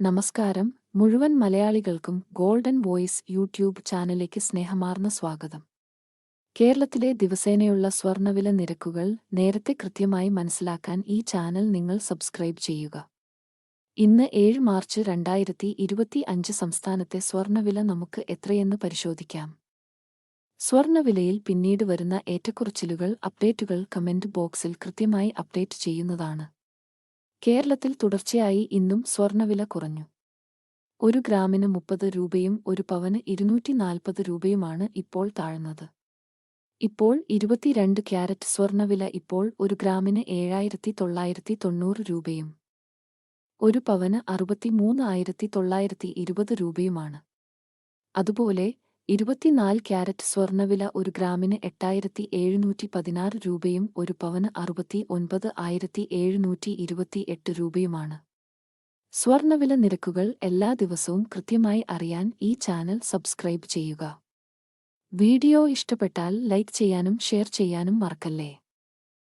നമസ്കാരം. മുഴുവൻ മലയാളികൾക്കും ഗോൾഡൻ വോയിസ് യൂട്യൂബ് ചാനലിലേക്ക് സ്നേഹമാർന്ന സ്വാഗതം. കേരളത്തിലെ ദിവസേനയുള്ള സ്വർണവില നിരക്കുകൾ നേരത്തെ കൃത്യമായി മനസ്സിലാക്കാൻ ഈ ചാനൽ നിങ്ങൾ സബ്സ്ക്രൈബ് ചെയ്യുക. ഇന്ന് ഏഴ് മാർച്ച് രണ്ടായിരത്തി ഇരുപത്തി അഞ്ച് സംസ്ഥാനത്തെ സ്വർണവില നമുക്ക് എത്രയെന്ന് പരിശോധിക്കാം. സ്വർണവിലയിൽ പിന്നീട് വരുന്ന ഏറ്റക്കുറച്ചിലുകൾ അപ്ഡേറ്റുകൾ കമന്റ് ബോക്സിൽ കൃത്യമായി അപ്ഡേറ്റ് ചെയ്യുന്നതാണ്. കേരളത്തിൽ തുടർച്ചയായി ഇന്നും സ്വർണവില കുറഞ്ഞു. ഒരു ഗ്രാമിന് മുപ്പത് രൂപയും ഒരു പവന് ഇരുന്നൂറ്റി നാൽപ്പത് രൂപയുമാണ് ഇപ്പോൾ താഴ്ന്നത്. ഇപ്പോൾ ഇരുപത്തിരണ്ട് ക്യാരറ്റ് സ്വർണവില ഇപ്പോൾ ഒരു ഗ്രാമിന് ഏഴായിരത്തി തൊള്ളായിരത്തി തൊണ്ണൂറ് രൂപയും ഒരു പവന് അറുപത്തിമൂന്ന് ആയിരത്തി തൊള്ളായിരത്തി ഇരുപത് രൂപയുമാണ്. അതുപോലെ ഇരുപത്തിനാല് ക്യാരറ്റ് സ്വർണവില ഒരു ഗ്രാമിന് എട്ടായിരത്തി എഴുന്നൂറ്റി പതിനാറ് രൂപയും ഒരു പവന് അറുപത്തി ഒൻപത് ആയിരത്തി എഴുന്നൂറ്റി ഇരുപത്തി എട്ട് രൂപയുമാണ്. സ്വർണവില നിരക്കുകൾ എല്ലാ ദിവസവും കൃത്യമായി അറിയാൻ ഈ ചാനൽ സബ്സ്ക്രൈബ് ചെയ്യുക. വീഡിയോ ഇഷ്ടപ്പെട്ടാൽ ലൈക്ക് ചെയ്യാനും ഷെയർ ചെയ്യാനും മറക്കല്ലേ?